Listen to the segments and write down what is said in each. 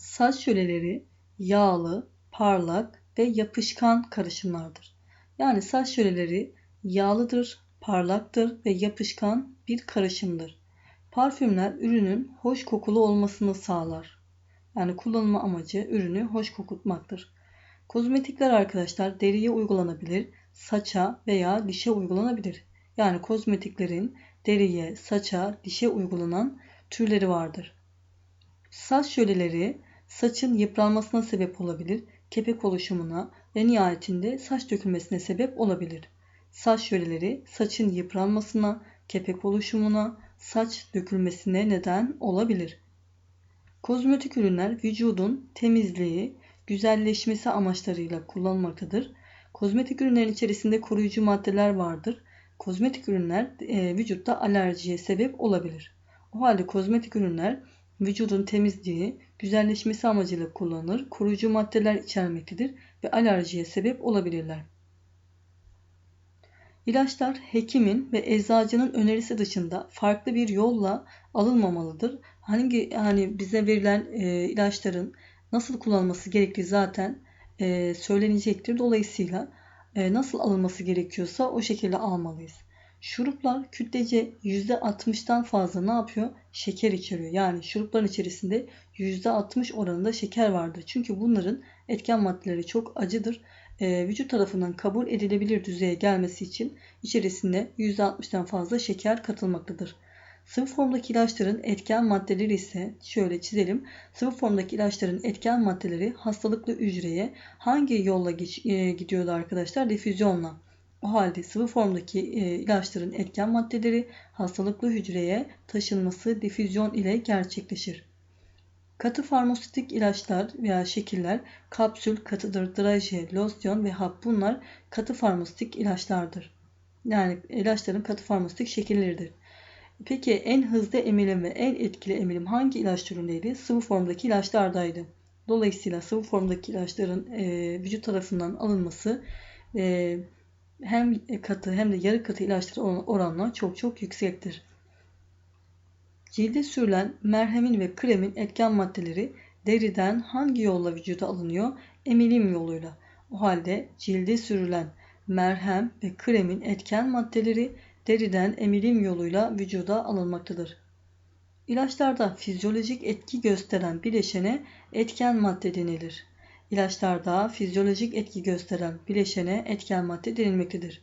Saç jöleleri yağlı, parlak ve yapışkan karışımlardır. Yani saç jöleleri yağlıdır, parlaktır ve yapışkan bir karışımdır. Parfümler ürünün hoş kokulu olmasını sağlar. Yani kullanılma amacı ürünü hoş kokutmaktır. Kozmetikler arkadaşlar deriye uygulanabilir, saça veya dişe uygulanabilir. Yani kozmetiklerin deriye, saça, dişe uygulanan türleri vardır. Saç jöleleri saçın yıpranmasına sebep olabilir, kepek oluşumuna ve nihayetinde saç dökülmesine sebep olabilir. Saç jöleleri saçın yıpranmasına, kepek oluşumuna, saç dökülmesine neden olabilir. Kozmetik ürünler vücudun temizliği, güzelleşmesi amaçlarıyla kullanılmaktadır. Kozmetik ürünlerin içerisinde koruyucu maddeler vardır. Kozmetik ürünler e, vücutta alerjiye sebep olabilir. O halde kozmetik ürünler vücudun temizliği, güzelleşmesi amacıyla kullanılır, koruyucu maddeler içermektedir ve alerjiye sebep olabilirler. İlaçlar hekimin ve eczacının önerisi dışında farklı bir yolla alınmamalıdır. Hangi hani bize verilen e, ilaçların nasıl kullanılması gerektiği zaten e, söylenecektir. Dolayısıyla e, nasıl alınması gerekiyorsa o şekilde almalıyız. Şuruplar kütlece %60'tan fazla ne yapıyor? Şeker içeriyor. Yani şurupların içerisinde %60 oranında şeker vardır. Çünkü bunların etken maddeleri çok acıdır. E, vücut tarafından kabul edilebilir düzeye gelmesi için içerisinde %60'tan fazla şeker katılmaktadır. Sıvı formdaki ilaçların etken maddeleri ise şöyle çizelim. Sıvı formdaki ilaçların etken maddeleri hastalıklı hücreye hangi yolla geç, e, gidiyordu arkadaşlar? Difüzyonla. O halde sıvı formdaki e, ilaçların etken maddeleri hastalıklı hücreye taşınması difüzyon ile gerçekleşir. Katı farmasötik ilaçlar veya şekiller kapsül, katıdır, draje, losyon ve hap bunlar katı farmasötik ilaçlardır. Yani ilaçların katı farmasötik şekilleridir. Peki en hızlı emilim ve en etkili emilim hangi ilaç türündeydi? Sıvı formdaki ilaçlardaydı. Dolayısıyla sıvı formdaki ilaçların e, vücut tarafından alınması e, hem katı hem de yarı katı ilaçlar oranla çok çok yüksektir. Cilde sürülen merhemin ve kremin etken maddeleri deriden hangi yolla vücuda alınıyor? Emilim yoluyla. O halde cilde sürülen merhem ve kremin etken maddeleri deriden emilim yoluyla vücuda alınmaktadır. İlaçlarda fizyolojik etki gösteren bileşene etken madde denilir. İlaçlarda fizyolojik etki gösteren bileşene etken madde denilmektedir.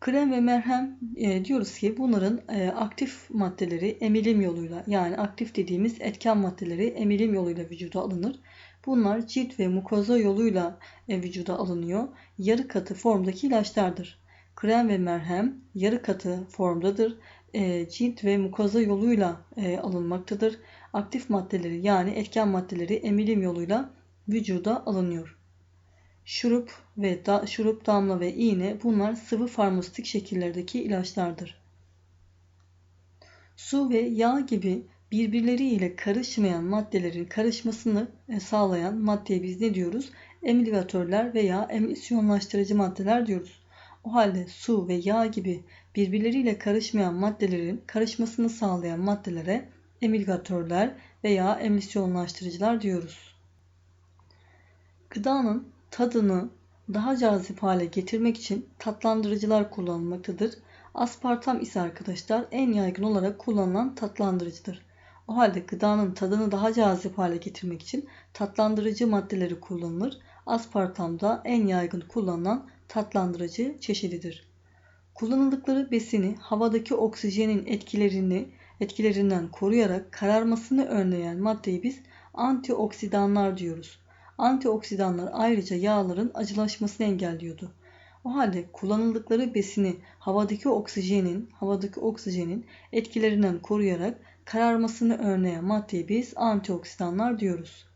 Krem ve merhem e, diyoruz ki bunların e, aktif maddeleri emilim yoluyla yani aktif dediğimiz etken maddeleri emilim yoluyla vücuda alınır. Bunlar cilt ve mukoza yoluyla e, vücuda alınıyor. Yarı katı formdaki ilaçlardır. Krem ve merhem yarı katı formdadır. E, cilt ve mukoza yoluyla e, alınmaktadır. Aktif maddeleri yani etken maddeleri emilim yoluyla vücuda alınıyor. Şurup ve da, şurup, damla ve iğne bunlar sıvı farmasötik şekillerdeki ilaçlardır. Su ve yağ gibi birbirleriyle karışmayan maddelerin karışmasını e, sağlayan maddeye biz ne diyoruz? Emilgatörler veya emisyonlaştırıcı maddeler diyoruz. O halde su ve yağ gibi birbirleriyle karışmayan maddelerin karışmasını sağlayan maddelere emilgatörler veya emisyonlaştırıcılar diyoruz. Gıdanın tadını daha cazip hale getirmek için tatlandırıcılar kullanılmaktadır. Aspartam ise arkadaşlar en yaygın olarak kullanılan tatlandırıcıdır. O halde gıdanın tadını daha cazip hale getirmek için tatlandırıcı maddeleri kullanılır. Aspartam da en yaygın kullanılan tatlandırıcı çeşididir. Kullanıldıkları besini havadaki oksijenin etkilerini etkilerinden koruyarak kararmasını önleyen maddeyi biz antioksidanlar diyoruz. Antioksidanlar ayrıca yağların acılaşmasını engelliyordu. O halde kullanıldıkları besini havadaki oksijenin, havadaki oksijenin etkilerinden koruyarak kararmasını önleyen maddeye biz antioksidanlar diyoruz.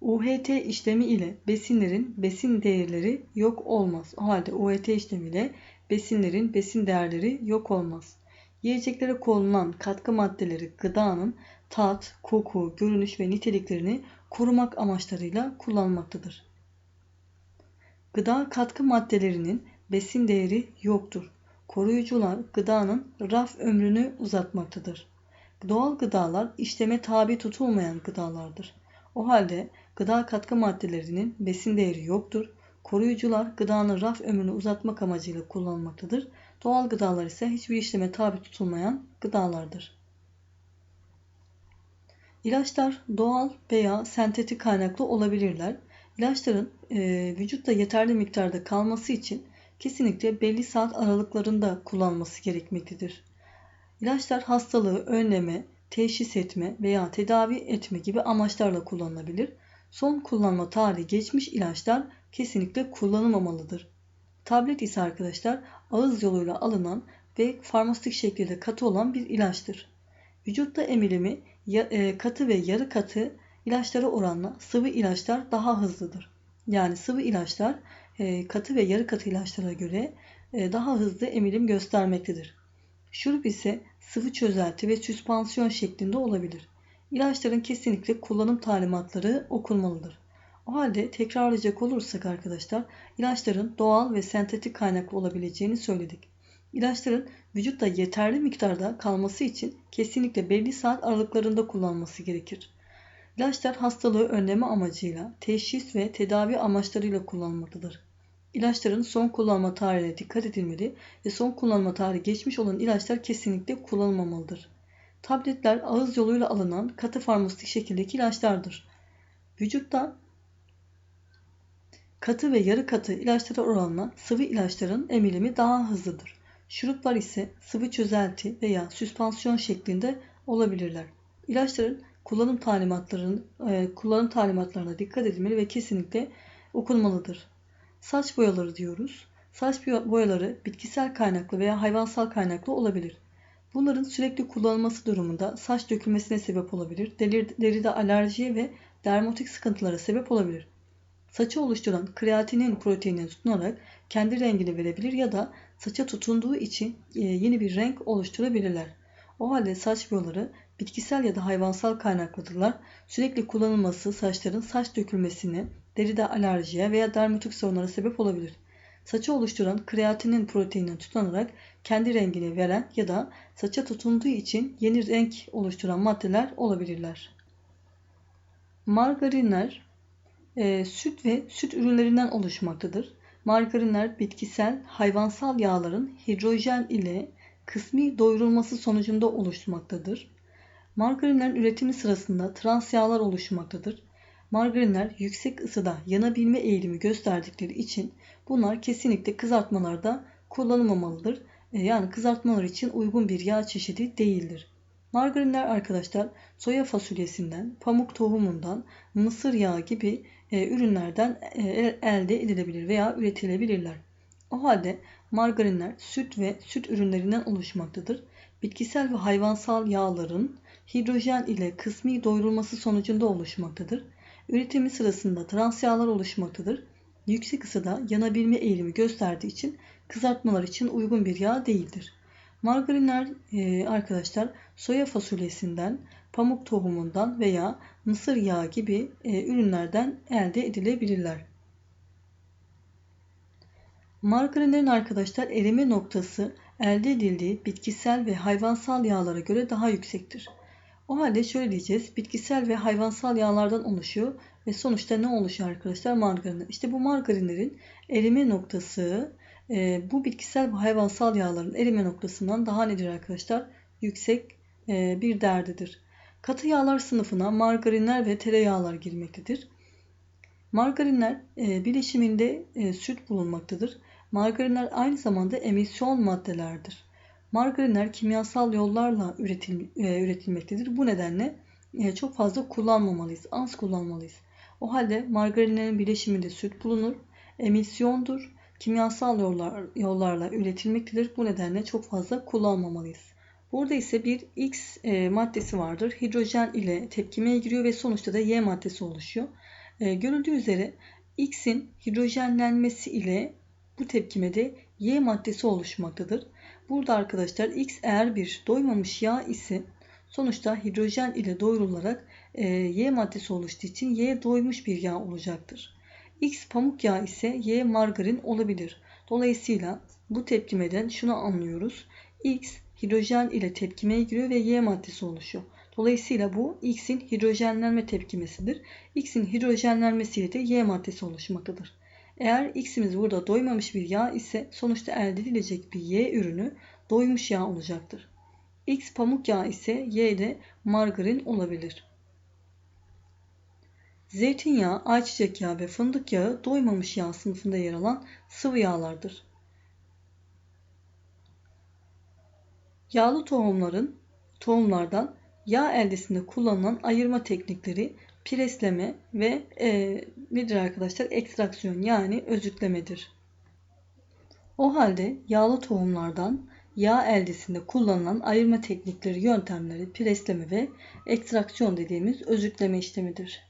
UHT işlemi ile besinlerin besin değerleri yok olmaz. O halde UHT işlemi ile besinlerin besin değerleri yok olmaz. Yiyeceklere konulan katkı maddeleri gıdanın tat, koku, görünüş ve niteliklerini korumak amaçlarıyla kullanılmaktadır. Gıda katkı maddelerinin besin değeri yoktur. Koruyucular gıdanın raf ömrünü uzatmaktadır. Doğal gıdalar işleme tabi tutulmayan gıdalardır. O halde gıda katkı maddelerinin besin değeri yoktur. Koruyucular gıdanın raf ömrünü uzatmak amacıyla kullanılmaktadır. Doğal gıdalar ise hiçbir işleme tabi tutulmayan gıdalardır. İlaçlar doğal veya sentetik kaynaklı olabilirler. İlaçların e, vücutta yeterli miktarda kalması için kesinlikle belli saat aralıklarında kullanılması gerekmektedir. İlaçlar hastalığı önleme, teşhis etme veya tedavi etme gibi amaçlarla kullanılabilir. Son kullanma tarihi geçmiş ilaçlar kesinlikle kullanılmamalıdır. Tablet ise arkadaşlar ağız yoluyla alınan ve farmasötik şekilde katı olan bir ilaçtır. Vücutta emilimi e, katı ve yarı katı ilaçlara oranla sıvı ilaçlar daha hızlıdır. Yani sıvı ilaçlar e, katı ve yarı katı ilaçlara göre e, daha hızlı emilim göstermektedir. Şurup ise sıvı çözelti ve süspansiyon şeklinde olabilir. İlaçların kesinlikle kullanım talimatları okunmalıdır. O halde tekrarlayacak olursak arkadaşlar ilaçların doğal ve sentetik kaynaklı olabileceğini söyledik. İlaçların vücutta yeterli miktarda kalması için kesinlikle belli saat aralıklarında kullanılması gerekir. İlaçlar hastalığı önleme amacıyla, teşhis ve tedavi amaçlarıyla kullanılmaktadır. İlaçların son kullanma tarihine dikkat edilmeli ve son kullanma tarihi geçmiş olan ilaçlar kesinlikle kullanılmamalıdır. Tabletler ağız yoluyla alınan katı farmasötik şekildeki ilaçlardır. Vücutta katı ve yarı katı ilaçlara oranla sıvı ilaçların emilimi daha hızlıdır. Şuruplar ise sıvı çözelti veya süspansiyon şeklinde olabilirler. İlaçların kullanım talimatlarının e, kullanım talimatlarına dikkat edilmeli ve kesinlikle okunmalıdır. Saç boyaları diyoruz. Saç boyaları bitkisel kaynaklı veya hayvansal kaynaklı olabilir. Bunların sürekli kullanılması durumunda saç dökülmesine sebep olabilir, deride alerjiye ve dermatik sıkıntılara sebep olabilir. Saçı oluşturan kreatinin proteinine tutunarak kendi rengini verebilir ya da saça tutunduğu için e, yeni bir renk oluşturabilirler. O halde saç boyaları bitkisel ya da hayvansal kaynaklıdırlar. Sürekli kullanılması saçların saç dökülmesine, deride alerjiye veya dermatik sorunlara sebep olabilir. Saçı oluşturan kreatinin proteinine tutunarak kendi rengini veren ya da saça tutunduğu için yeni renk oluşturan maddeler olabilirler. Margarinler e, süt ve süt ürünlerinden oluşmaktadır. Margarinler bitkisel, hayvansal yağların hidrojen ile kısmi doyurulması sonucunda oluşmaktadır. Margarinlerin üretimi sırasında trans yağlar oluşmaktadır. Margarinler yüksek ısıda yanabilme eğilimi gösterdikleri için bunlar kesinlikle kızartmalarda kullanılmamalıdır. E, yani kızartmalar için uygun bir yağ çeşidi değildir. Margarinler arkadaşlar soya fasulyesinden, pamuk tohumundan, mısır yağı gibi e, ürünlerden e, elde edilebilir veya üretilebilirler. O halde margarinler süt ve süt ürünlerinden oluşmaktadır. Bitkisel ve hayvansal yağların hidrojen ile kısmi doyurulması sonucunda oluşmaktadır. Üretimi sırasında trans yağlar oluşmaktadır. Yüksek ısıda yanabilme eğilimi gösterdiği için kızartmalar için uygun bir yağ değildir. Margarinler e, arkadaşlar soya fasulyesinden, pamuk tohumundan veya mısır yağı gibi e, ürünlerden elde edilebilirler. Margarinlerin arkadaşlar erime noktası elde edildiği bitkisel ve hayvansal yağlara göre daha yüksektir. O halde şöyle diyeceğiz. Bitkisel ve hayvansal yağlardan oluşuyor ve sonuçta ne oluşuyor arkadaşlar? Margarinler. İşte bu margarinlerin erime noktası e, bu bitkisel ve hayvansal yağların erime noktasından daha nedir arkadaşlar? Yüksek e, bir derdidir. Katı yağlar sınıfına margarinler ve tereyağlar girmektedir. Margarinler e, bileşiminde e, süt bulunmaktadır. Margarinler aynı zamanda emisyon maddelerdir. Margarinler kimyasal yollarla üretil, e, üretilmektedir. Bu nedenle çok fazla kullanmamalıyız. Az kullanmalıyız. O halde margarinlerin bileşiminde süt bulunur. Emisyondur. Kimyasal yollar, yollarla üretilmektedir. Bu nedenle çok fazla kullanmamalıyız. Burada ise bir X e, maddesi vardır. Hidrojen ile tepkimeye giriyor ve sonuçta da Y maddesi oluşuyor. E, görüldüğü üzere X'in hidrojenlenmesi ile bu tepkimede Y maddesi oluşmaktadır. Burada arkadaşlar X eğer bir doymamış yağ ise sonuçta hidrojen ile doyurularak e, Y maddesi oluştuğu için Y doymuş bir yağ olacaktır. X pamuk yağı ise Y margarin olabilir. Dolayısıyla bu tepkimeden şunu anlıyoruz. X hidrojen ile tepkimeye giriyor ve Y maddesi oluşuyor. Dolayısıyla bu X'in hidrojenlenme tepkimesidir. X'in hidrojenlenmesiyle de Y maddesi oluşmaktadır. Eğer X'imiz burada doymamış bir yağ ise sonuçta elde edilecek bir Y ürünü doymuş yağ olacaktır. X pamuk yağı ise Y de margarin olabilir. Zeytinyağı, ayçiçek yağı ve fındık yağı doymamış yağ sınıfında yer alan sıvı yağlardır. Yağlı tohumların tohumlardan yağ eldesinde kullanılan ayırma teknikleri presleme ve e, nedir arkadaşlar? Ekstraksiyon yani özütlemedir. O halde yağlı tohumlardan yağ eldesinde kullanılan ayırma teknikleri yöntemleri presleme ve ekstraksiyon dediğimiz özütleme işlemidir.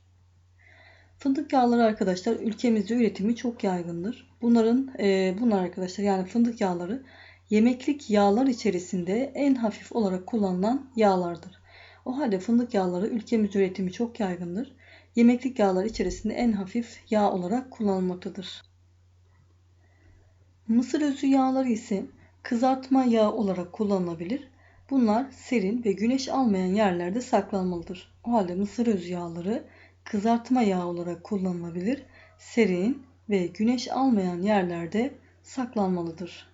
Fındık yağları arkadaşlar ülkemizde üretimi çok yaygındır. Bunların e, bunlar arkadaşlar yani fındık yağları yemeklik yağlar içerisinde en hafif olarak kullanılan yağlardır. O halde fındık yağları ülkemizde üretimi çok yaygındır. Yemeklik yağlar içerisinde en hafif yağ olarak kullanılmaktadır. Mısır özü yağları ise kızartma yağı olarak kullanılabilir. Bunlar serin ve güneş almayan yerlerde saklanmalıdır. O halde mısır özü yağları kızartma yağı olarak kullanılabilir. Serin ve güneş almayan yerlerde saklanmalıdır.